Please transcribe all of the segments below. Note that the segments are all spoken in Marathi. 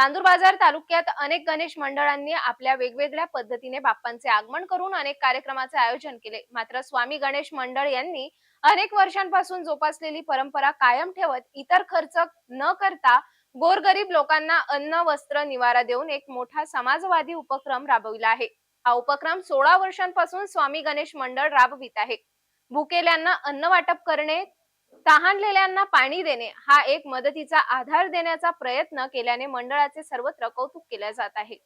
चांदूर बाजार तालुक्यात अनेक गणेश मंडळांनी आपल्या वेगवेगळ्या पद्धतीने बाप्पांचे आगमन करून अनेक कार्यक्रमाचे आयोजन केले. मात्र स्वामी गणेश मंडळ यांनी अनेक वर्षांपासून जोपासलेली परंपरा कायम ठेवत इतर खर्च न करता गोरगरीब लोकांना अन्न वस्त्र निवारा देऊन एक मोठा समाजवादी उपक्रम राबविला आहे. हा उपक्रम सोळा वर्षांपासून स्वामी गणेश मंडळ राबवित आहे. भुकेल्यांना अन्न वाटप करणे तहानलेल्यांना पाणी देणे हा एक मदतीचा आधार देण्याचा प्रयत्न केल्याने मंडळाचे सर्वत्र कौतुक केले जात आहे.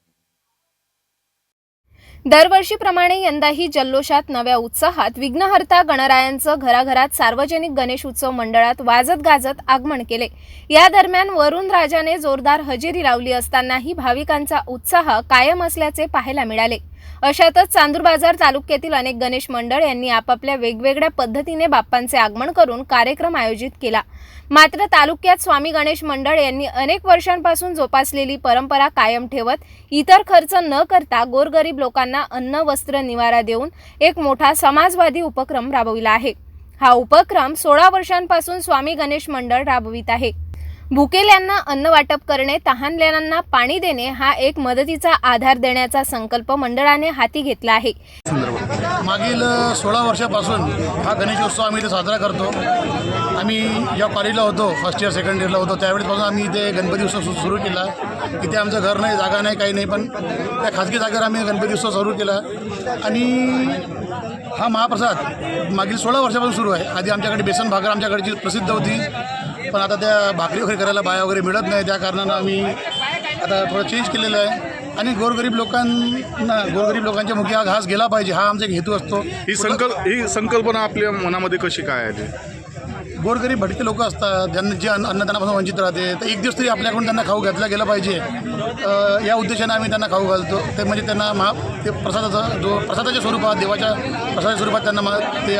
दरवर्षीप्रमाणे यंदाही जल्लोषात नव्या उत्साहात विघ्नहर्ता गणरायांचं घराघरात सार्वजनिक गणेश उत्सव मंडळात वाजत गाजत आगमन केले. या दरम्यान वरुण राजाने जोरदार हजेरी लावली असतानाही भाविकांचा उत्साह कायम असल्याचे पाहायला मिळाले. अशातच चांदूर बाजार तालुक्यातील अनेक गणेश मंडळ यांनी आपापल्या वेगवेगळ्या पद्धतीने बाप्पांचे आगमन करून कार्यक्रम आयोजित केला. मात्र तालुक्यात स्वामी गणेश मंडळ यांनी अनेक वर्षांपासून जोपासलेली परंपरा कायम ठेवत इतर खर्च न करता गोरगरीब लोकांना अन्न वस्त्र निवारा देऊन एक मोठा समाजवादी उपक्रम राबविला आहे. हा उपक्रम सोळा वर्षांपासून स्वामी गणेश मंडळ राबवित आहे. भुकेल्यांना अन्न वाटप करणे तहानलेल्यांना पाणी देणे हा एक मदतीचा आधार देण्याचा संकल्प मंडळाने हाती घेतला आहे. मागील सोळा वर्षापासून हा गणेशोत्सव आम्ही इथे साजरा करतो. आम्ही ज्या कॉलेजला होतो फर्स्ट इयर सेकंड इयरला होतो. त्यावेळेसपासून आम्ही इथे गणपती उत्सव सुरू केला. इथे आमचं घर नाही जागा नाही काही नाही पण त्या खाजगी जागेवर आम्ही गणपती उत्सव सुरू केला. आणि हा महाप्रसाद मागील सोळा वर्षापासून सुरू आहे. आधी आमच्याकडे बेसन भाकर आमच्याकडची प्रसिद्ध होती. पण आता त्या भाकरी वगैरे करायला बाया वगैरे मिळत नाही त्या कारणानं आम्ही आता थोडं चेंज केलेलं आहे. आणि गोरगरीब लोकांना गोरगरीब लोकांच्या मुखी हा घास गेला पाहिजे हा आमचा एक हेतू असतो. ही संकल्प ही संकल्पना आपल्या मनामध्ये कशी काय आली गोरगरीब भटके लोक असतात. ज्यांना जे अन्न अन्नदानापासून वंचित राहते तर एक दिवस तरी आपल्याकडून त्यांना खाऊ घातला गेला पाहिजे. या उद्देशाने आम्ही त्यांना खाऊ घालतो. ते म्हणजे त्यांना महा ते प्रसादाचा जो प्रसादाच्या स्वरूपात देवाच्या प्रसादाच्या स्वरूपात त्यांना मा ते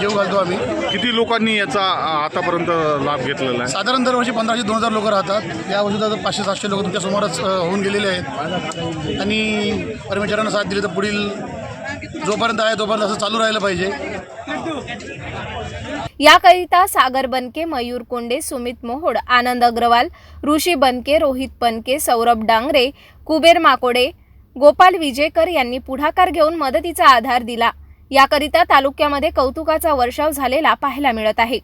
जेव घालतो आम्ही. किती लोकांनी याचा आतापर्यंत लाभ घेतलेला आहे? साधारण दरवर्षी पंधराशे दोन हजार लोक राहतात. यावर्षी तर पाचशे सातशे लोक तुमच्या समोरच होऊन गेलेले आहेत. आणि परमेश्वरानं साथ दिली तर पुढील जोपर्यंत आहे तोपर्यंत असं चालू राहिलं पाहिजे. याकरिता सागर बनके मयूर कोंडे सुमित मोहोड आनंद अग्रवाल ऋषी बनके रोहित बनके सौरभ डांगरे कुबेर माकोडे गोपाल विजेकर यांनी पुढाकार घेऊन मदतीचा आधार दिला. याकरिता तालुक्यामध्ये कौतुकाचा वर्षाव झालेला पाहायला मिळत आहे.